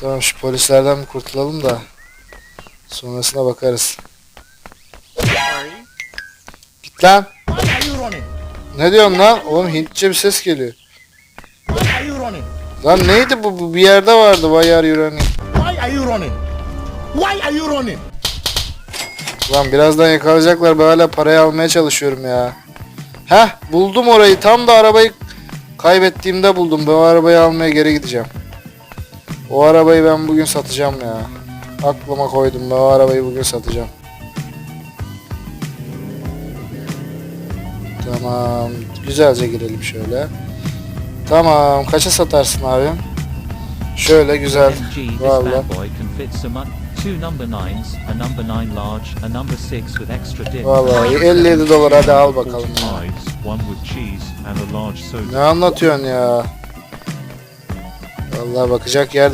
Tamam şu polislerden bir kurtulalım da. Sonrasına bakarız. Git lan. Why are you running? Ne diyorsun lan? Oğlum Hintçe bir ses geliyor. Why are you running? Lan neydi bu? bu bir yerde vardı Bayar Yurani. Why are you running? Why are you running? Lan birazdan yakalayacaklar ben hala parayı almaya çalışıyorum ya. Heh buldum orayı tam da arabayı kaybettiğimde buldum. Ben o arabayı almaya geri gideceğim. O arabayı ben bugün satacağım ya. Aklıma koydum ben o arabayı bugün satacağım. Tamam güzelce girelim şöyle. Tamam kaça satarsın abi? Şöyle güzel. MG, this Vallahi. bad boy can fit some up. Two number nines, a number nine large, a number six with extra dip. Vallahi 57 dolar hadi al bakalım ya. 45s, one with cheese and a large soda. Ne anlatıyorsun ya? Vallahi bakacak yer de